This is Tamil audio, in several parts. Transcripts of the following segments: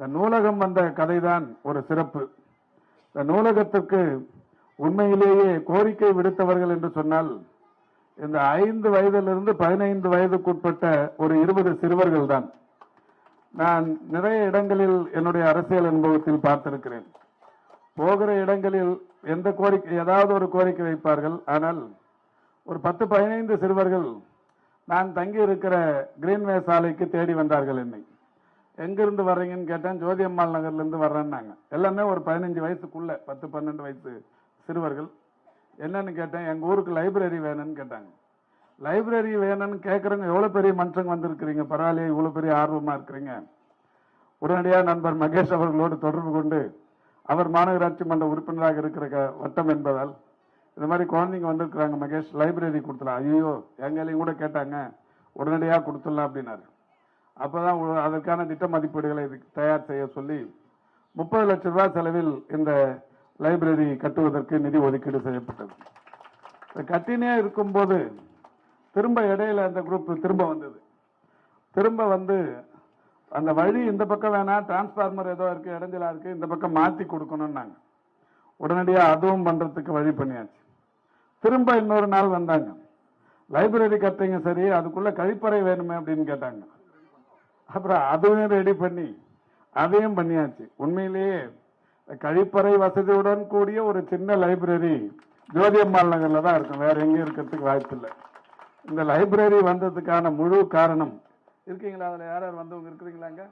இந்த நூலகம் வந்த கதைதான் ஒரு சிறப்பு. இந்த நூலகத்திற்கு உண்மையிலேயே கோரிக்கை விடுத்தவர்கள் என்று சொன்னால் இந்த ஐந்து வயதிலிருந்து பதினைந்து வயதுக்குட்பட்ட ஒரு இருபது சிறுவர்கள் தான் நான் நிறைய இடங்களில் என்னுடைய அரசியல் அனுபவத்தில் பார்த்திருக்கிறேன். போகிற இடங்களில் எந்த கோரிக்கை ஏதாவது ஒரு கோரிக்கை வைப்பார்கள். ஆனால் ஒரு பத்து பதினைந்து சிறுவர்கள் நான் தங்கி இருக்கிற கிரீன்வே சாலைக்கு தேடி வந்தார்கள் என்னை. எங்கிருந்து வர்றீங்கன்னு கேட்டேன். ஜோதியம்மாள் நகர்லேருந்து நகர்ல இருந்து வர்றேன்னாங்க. எல்லாமே ஒரு பதினஞ்சு வயசுக்குள்ள பத்து பன்னெண்டு வயசு சிறுவர்கள். என்னன்னு கேட்டேன் எங்க ஊருக்கு லைப்ரரி வேணும்னு கேட்டாங்க. லைப்ரரி வேணும்னு கேட்கறவங்க எவ்வளவு பெரிய மனுஷங்க வந்திருக்கிறீங்க? பரவாயில்லையே இவ்வளவு பெரிய ஆர்வமா இருக்கிறீங்க. உடனடியாக நண்பர் மகேஷ் அவர்களோடு தொடர்பு கொண்டு அவர் மாநகராட்சி மன்ற உறுப்பினராக இருக்கிற க- வட்டம் என்பதால் இந்த மாதிரி குழந்தைங்க வந்திருக்கிறாங்க மகேஷ் லைப்ரரி கொடுத்துலாம் ஐயோ எங்களையும் கூட கேட்டாங்க. உடனடியாக கொடுத்துடலாம் அப்படின்னாரு. அப்போதான் அதற்கான திட்ட மதிப்பீடுகளை இதுக்கு தயார் செய்ய சொல்லி முப்பது லட்சம் ரூபாய் செலவில் இந்த லைப்ரரி கட்டுவதற்கு நிதி ஒதுக்கீடு செய்யப்பட்டது. கட்டினே இருக்கும்போது திரும்ப இடையில அந்த குரூப் திரும்ப வந்தது. திரும்ப வந்து அந்த வழி இந்த பக்கம் வேணா டிரான்ஸ்பார்மர் ஏதோ இருக்கு இடைஞ்சலா இருக்கு இந்த பக்கம் மாத்தி கொடுக்கணும்னாங்க. உடனடியாக அதுவும் பண்றதுக்கு வழி பண்ணியாச்சு. திரும்ப இன்னொரு நாள் வந்தாங்க. லைப்ரரி கட்டுறீங்க சரி அதுக்குள்ள கழிப்பறை வேணுமே அப்படின்னு கேட்டாங்க. அப்புறம் அதுவும் ரெடி பண்ணி அதையும் பண்ணியாச்சு. உண்மையிலேயே கழிப்பறை வசதியுடன் கூடிய ஒரு சின்ன லைப்ரரி ஜோதியம்மாள் நகரில் தான் இருக்கும். வேற எங்கேயும் இருக்கிறதுக்கு வாய்ப்பு இல்லை. இந்த லைப்ரரி வந்ததுக்கான முழு காரணம் இருக்கீங்களா? அதில் யார் யார் வந்தவங்க இருக்கிறீங்களாங்க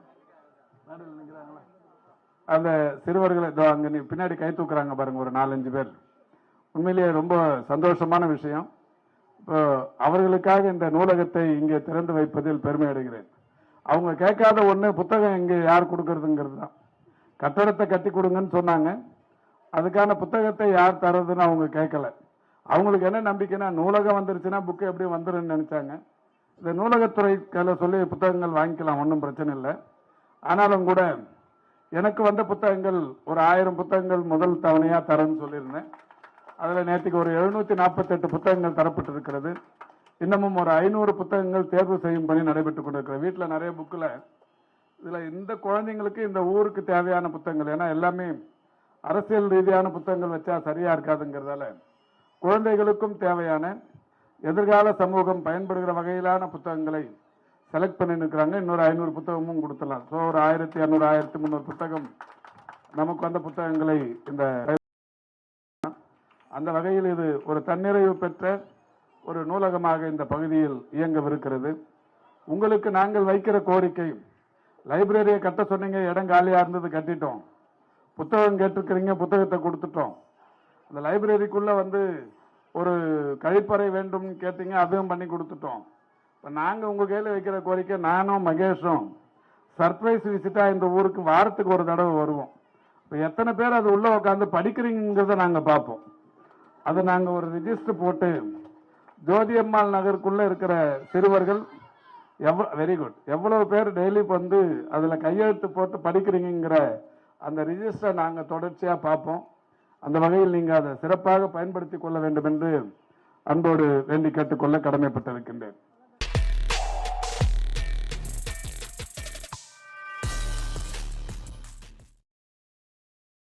நடுவில் அந்த சிறுவர்களை இதோ அங்கே நீ பின்னாடி கை தூக்குறாங்க பாருங்க ஒரு நாலஞ்சு பேர். உண்மையிலேயே ரொம்ப சந்தோஷமான விஷயம். இப்போ அவர்களுக்காக இந்த நூலகத்தை இங்கே திறந்து வைப்பதில் பெருமை அடைகிறேன். அவங்க கேட்காத ஒன்று புத்தகம் இங்கே யார் கொடுக்கறதுங்கிறது தான் கட்டடத்தை கட்டி கொடுங்கன்னு சொன்னாங்க. அதுக்கான புத்தகத்தை யார் தர்றதுன்னு அவங்க கேட்கல. அவங்களுக்கு என்ன நம்பிக்கைன்னா நூலகம் வந்துருச்சுன்னா புக்கு எப்படியும் வந்துருன்னு நினச்சாங்க. இந்த நூலகத்துறை கையில் சொல்லி புத்தகங்கள் வாங்கிக்கலாம் ஒன்றும் பிரச்சனை இல்லை. ஆனாலும் கூட எனக்கு வந்த புத்தகங்கள் ஒரு ஆயிரம் புத்தகங்கள் முதல் தவணையாக தரேன்னு சொல்லியிருந்தேன். அதில் நேற்றுக்கு ஒரு எழுநூற்றி நாற்பத்தெட்டு புத்தகங்கள் தரப்பட்டிருக்கிறது. இன்னமும் ஒரு ஐநூறு புத்தகங்கள் தேர்வு செய்யும் பணி நடைபெற்றுக் கொண்டிருக்கிறது. வீட்டில் நிறைய புக்கில் இதில் இந்த குழந்தைங்களுக்கு இந்த ஊருக்கு தேவையான புத்தகங்கள். ஏன்னா எல்லாமே அரசியல் ரீதியான புத்தகங்கள் வச்சா சரியா இருக்காதுங்கிறதால குழந்தைகளுக்கும் தேவையான எதிர்கால சமூகம் பயன்படுகிற வகையிலான புத்தகங்களை செலக்ட் பண்ணி இருக்கிறாங்க. இன்னொரு ஐநூறு புத்தகமும் கொடுத்துடலாம். ஸோ ஒரு ஆயிரத்தி இரநூறு ஆயிரத்தி முந்நூறு புத்தகம் நமக்கு வந்த புத்தகங்களை இந்த அந்த வகையில் இது ஒரு தன்னிறைவு பெற்ற ஒரு நூலகமாக இந்த பகுதியில் இயங்கவிருக்கிறது. உங்களுக்கு நாங்கள் வைக்கிற கோரிக்கை லைப்ரரியை கட்ட சொன்னீங்க இடம் காலியாக இருந்தது கட்டிட்டோம். புத்தகம் கேட்டிருக்கிறீங்க புத்தகத்தை கொடுத்துட்டோம். அந்த லைப்ரரிக்குள்ளே வந்து ஒரு கழிப்பறை வேண்டும் கேட்டீங்க அதுவும் பண்ணி கொடுத்துட்டோம். இப்போ நாங்கள் உங்கள் கையில் வைக்கிற கோரிக்கை நானும் மகேஷும் சர்ப்ரைஸ் விசிட்டாக இந்த ஊருக்கு வாரத்துக்கு ஒரு தடவை வருவோம். இப்போ எத்தனை பேர் அது உள்ளே உட்காந்து படிக்கிறீங்கிறத நாங்கள் பார்ப்போம். அதை நாங்கள் ஒரு ரிஜிஸ்டர் போட்டு ஜோதியம்மாள் நகருக்குள்ள இருக்கிற சிறுவர்கள் எவ்வளோ வெரி குட் எவ்வளவு பேர் டெய்லி வந்து அதில் கையெழுத்து போட்டு படிக்கிறீங்கிற அந்த ரிஜிஸ்டர் நாங்கள் தொடர்ச்சியாக பார்ப்போம். அந்த வகையில் நீங்கள் அதை சிறப்பாக பயன்படுத்தி கொள்ள வேண்டும் என்று அன்போடு வேண்டி கேட்டுக்கொள்ள கடமைப்பட்டிருக்கின்றேன்.